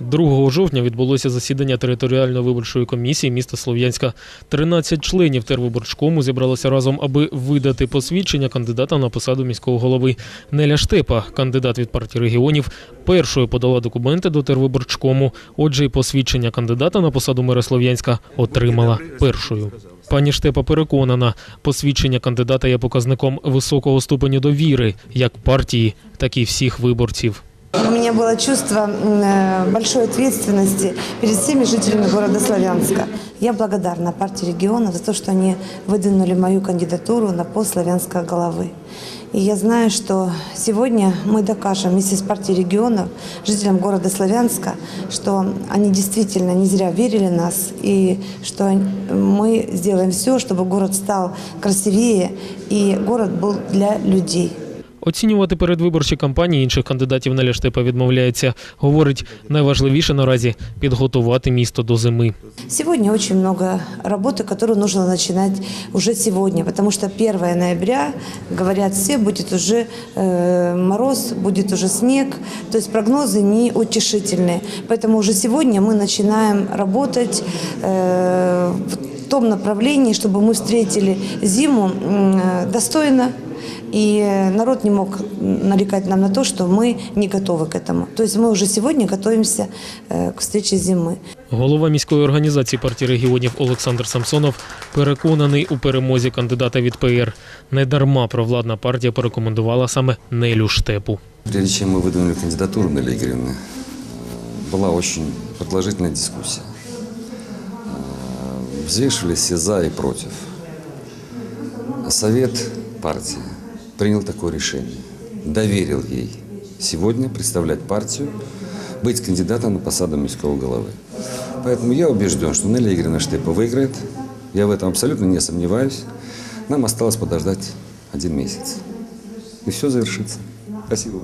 2 жовтня відбулося засідання територіальної виборчої комісії міста Слов'янська. 13 членів тервиборчкому зібралося разом, аби видати посвідчення кандидата на посаду міського голови. Неля Штепа, кандидат від партії регіонів, першою подала документи до тервиборчкому. Отже, і посвідчення кандидата на посаду мера Слов'янська отримала першою. Пані Штепа переконана, посвідчення кандидата є показником високого ступеню довіри як партії, так і всіх виборців. У меня было чувство э, большой ответственности перед всеми жителями города Славянска. Я благодарна партии регионов за то, что они выдвинули мою кандидатуру на пост славянского головы. И я знаю, что сегодня мы докажем вместе с партией регионов, жителям города Славянска, что они действительно не зря верили в нас, и что мы сделаем все, чтобы город стал красивее, и город был для людей. Оцінювати передвиборчі кампанії інших кандидатів Неля Штепа відмовляється. Говорить, найважливіше наразі підготувати місто до зими. Сегодня очень много работы, которую нужно начинать уже сегодня, потому что 1 ноября, говорят все, будет уже э, мороз, будет уже снег, то есть прогнозы неутешительные. Поэтому уже сегодня мы начинаем работать э, в том направлении, чтобы мы встретили зиму м, э, достойно, и народ не мог нарекать нам на то, что мы не готовы к этому. То есть мы уже сегодня готовимся э, к встрече зимы. Голова міської організації партії регіонів Олександр Самсонов переконаний у перемозі кандидата від ПР. Недарма провладна партія порекомендувала саме Нелю Штепу. Прежде чем мы выдвинули кандидатуру Нелли Игоревны, э, была очень продолжительная дискуссия. Взвешивались все за и против. Совет партии принял такое решение. Доверил ей сегодня представлять партию, быть кандидатом на посаду міського головы. Поэтому я убежден, что Нелли Игоревна Штепа выиграет. Я в этом абсолютно не сомневаюсь. Нам осталось подождать один месяц. И все завершится. Спасибо.